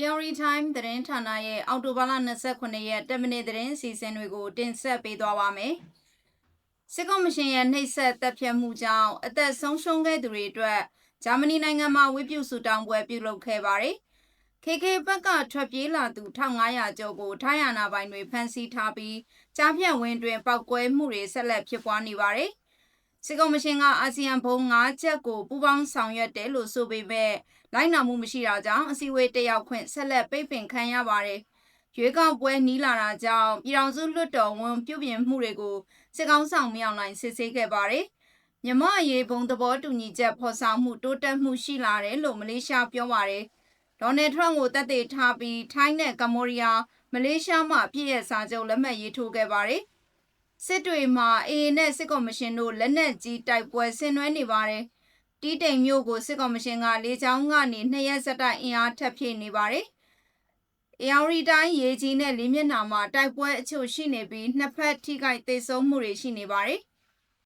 ARI Time သတင်းဌာနရဲ့အောက်တိုဘာလ29ရက်10မိနစ်သတင်းအစီအစဉ်တွေကိုတင်ဆက်ပေးသွားပါမယ်။စစ်ကော်မရှင်ရဲ့နှိပ်စက်တပ်ဖြတ်မှုကြောင့်အသက်ဆုံးရှုံးခဲ့သူတွေအတွက်ဂျာမနီနိုင်ငံမှာဝိပုစုတောင်းပွဲပြုလုပ်ခဲ့ပါတယ်။ KK ဘက်ကထွက်ပြေးလာသူ1500ကျော်ကိုထိုင်းအာဏာပိုင်တွေဖမ်းဆီးထားပြီးကြားဖြတ်ဝင်းတွင်ပောက်ကွဲမှုတွေဆက်လက်ဖြစ်ပွားနေပါတယ်။ စစ်ကောင်မရှင်ကအာဆီယံဘုံ၅ချက်ကိုပူးပေါင်းဆောင်ရွက်တယ်လို့ဆိုပေမဲ့လိုက်နာမှုမရှိတာကြောင့်အစည်းအဝေးတက်ရောက်ခွင့်ဆက်လက်ပိတ်ပင်ခံရပါတယ်။ရွေးကောက်ပွဲနီးလာတာကြောင့်ပြည်ထောင်စုလွှတ်တော်ဝန်ပြုပြင်မှုတွေကိုစစ်ကောင်ဆောင်မြောင်နိုင်စစ်ဆေးခဲ့ပါတယ်။မြမအရေးဘုံသဘောတူညီချက်ဖော်ဆောင်မှုတိုးတက်မှုရှိလာတယ်လို့မလေးရှားပြောပါတယ်။ဒေါ်နယ်ထရန့်ကိုတပ်သိထားပြီးထိုင်းနဲ့ကမ္ဘောဒီးယားမလေးရှားမှပြည့်ရဲ့စာချုပ်လက်မှတ်ရေးထိုးခဲ့ပါတယ်။ စစ်တွေမှာအေအေနဲ့စစ်ကော်မရှင်တို့လက်နက်ကြီးတိုက်ပွဲဆင်နွှဲနေပါတယ်။တီးတိမ်မျိုးကိုစစ်ကော်မရှင်ကလေကြောင်းကနေနှစ်ရက်ဆက်တိုက်အင်အားထပ်ဖြည့်နေပါတယ်။ ARI တိုင်းရေကြီးနဲ့လေးမျက်နှာမှာတိုက်ပွဲအချို့ရှိနေပြီးနှစ်ဖက်ထိခိုက်သေးဆုံးမှုတွေရှိနေပါတယ်